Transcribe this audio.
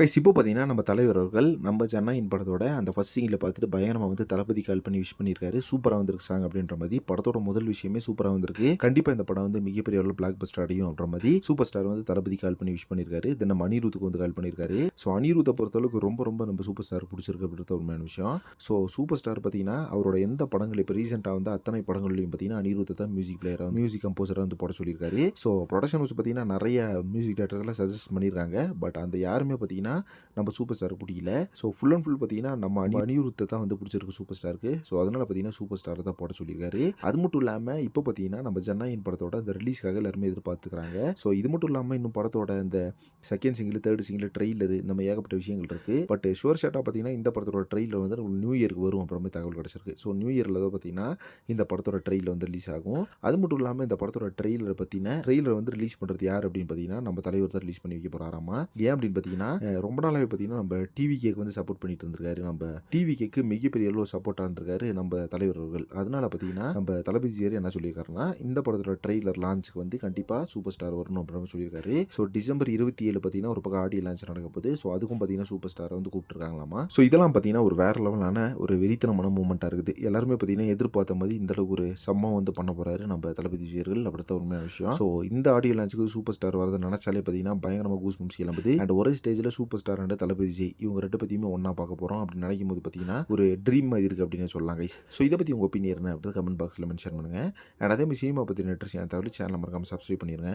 Guys இப்போ பார்த்தீங்கன்னா நம்ம தலைவர் அவர்கள் நம்ம ஜனநாயகன் படத்தோட அந்த ஃபஸ்ட் சீனில் பார்த்துட்டு பயங்கரமாக வந்து தளபதி கால் பண்ணி விஷ் பண்ணியிருக்காரு. சூப்பராக வந்திருக்கு சாங் அப்படின்ற மாதிரி. படத்தோட முதல் விஷயமே சூப்பராக வந்திருக்கு. கண்டிப்பாக இந்த படம் வந்து மிகப்பெரிய அளவில் பிளாக் பஸ்டர் அடையும் அப்படின்ற மாதிரி சூப்பர் ஸ்டார் வந்து தளபதி கால் பண்ணி விஷ் பண்ணியிருக்காரு. தென் நம்ம அனிருத்துக்கு வந்து கால் பண்ணியிருக்காரு. ஸோ அனிருத்தை பொறுத்தளவுக்கு ரொம்ப ரொம்ப நம்ம சூப்பர் ஸ்டார் பிடிச்சிருக்கு அப்படின்ற உண்மையான விஷயம். ஸோ சூப்பர் ஸ்டார் பார்த்தீங்கன்னா அவரோட எந்த படங்கள் இப்போ ரீசெண்டாக வந்து அத்தனை படங்கள்லையும் பார்த்தீங்கன்னா அனிருத்தை தான் மியூசிக் பிளேயராக மியூசிக் கம்போசராக வந்து போட சொல்லியிருக்காரு. ஸோ ப்ரொடக்ஷன் ஹவுஸ் பார்த்தீங்கன்னா நிறைய மியூசிக் டேரக்டர்ஸ்லாம் சஜஸ்ட் பண்ணியிருக்காங்க. பட் அந்த யாருமே பார்த்தீங்கன்னா நம்ம சூப்பர் ஸ்டார் பிடிக்கல. ஸோ ஃபுல் அண்ட் ஃபுல் பார்த்தீங்கன்னா நம்ம அனி தான் வந்து பிடிச்சிருக்கு சூப்பர் ஸ்டாருக்கு ஸோ அதனால் பார்த்தீங்கன்னா சூப்பர் ஸ்டார் தான் போட சொல்லியிருக்காரு. அது மட்டும் இல்லாமல் இப்போ பார்த்தீங்கன்னா நம்ம ஜன்னாயின் படத்தோட அந்த ரிலீஸ்க்காக எல்லாருமே எதிர்பார்த்துக்கிறாங்க. ஸோ இது மட்டும் இல்லாமல் இன்னும் படத்தோட இந்த second single third single trailer இந்த மாதிரி ஏகப்பட்ட விஷயங்கள் இருக்குது பட் ஷுவர் ஷாட்டாக பார்த்தீங்கன்னா இந்த படத்தோட ட்ரெயிலர் வந்து நியூ இயருக்கு வரும் அப்புறமே தகவல் கிடச்சிருக்கு. ஸோ நியூ இயரில் தான் பார்த்தீங்கன்னா இந்த படத்தோட ட்ரெயிலர் வந்து ரிலீஸ் ஆகும். அது மட்டும் இல்லாமல் இந்த படத்தோட ட்ரெயிலர் பற்றின ட்ரெயிலர் வந்து ரிலீஸ் பண்ணுறது யார் அப்படின்னு பார்த்தீங்கன்னா நம்ம தலைவர் தான் ரிலீஸ் பண்ணி வைக்க போகிறாராமா ஏன் அப்படின்னு பார்த்தீங்கன்னா ரொம்ப நாளாகவே பார்த்தீங்கன்னா நம்ம டிவி கேக்கு வந்து சப்போர்ட் பண்ணிட்டு இருந்திருக்காரு. நம்ம டிவி கேக்கு மிகப்பெரிய அளவு சப்போர்ட்டாக இருந்திருக்காரு நம்ம தலைவர் அவர்கள். அதனால பார்த்தீங்கன்னா நம்ம தளபதி ஜியர் என்ன சொல்லியிருக்காருன்னா இந்த படத்தோட ட்ரெய்லர் லான்ச்சுக்கு வந்து கண்டிப்பாக சூப்பர் ஸ்டார் வரணும் அப்படின்னு சொல்லியிருக்காரு. ஸோ டிசம்பர் இருபத்தி ஏழு பார்த்தீங்கன்னா ஒரு பக்கம் ஆடியோ லான்ச் நடக்க போகுது. ஸோ அதுக்கும் பார்த்தீங்கன்னா சூப்பர் ஸ்டாரை வந்து கூப்பிட்டுருக்காங்களாமா? ஸோ இதெல்லாம் பார்த்தீங்கன்னா ஒரு வேற லெவலான ஒரு வெறித்தனமான மூமெண்ட்டாக இருக்குது. எல்லாருமே பார்த்தீங்கன்னா எதிர்பார்த்த மாதிரி இந்த அளவுக்கு ஒரு சம்பவம் வந்து பண்ண போகிறாரு நம்ம தளபதி விஜயர்கள் அப்படித்தான் உண்மையான விஷயம். ஸோ இந்த ஆடியோ லான்ச்சுக்கு சூப்பர் ஸ்டார் வரதை நினச்சாலே பார்த்தீங்கன்னா பயங்கரமாக கூஸ் பம்ஸ் கிளம்புது. அண்ட் ஒரே ஸ்டேஜில் super star and Thalapathy Jai இவங்க ரெண்டு பற்றியுமே ஒன்றா பார்க்க போகிறோம் அப்படின்னு நினைக்கும் போது பார்த்தீங்கன்னா ஒரு ட்ரீம் மாதிரி இருக்குது அப்படின்னு சொல்லலாம் கைஸ் ஸோ இதை பற்றி உங்கள் ஒப்பீனியர் என்ன கமெண்ட் பாக்ஸில் மென்ஷன் பண்ணுங்கள் அண்ட் அதே மாதிரி சினிமா பற்றி நெட்ரஸ் என் தகவல் சேனல் மறக்காமல் சப்ஸ்கிரைப் பண்ணிடுங்க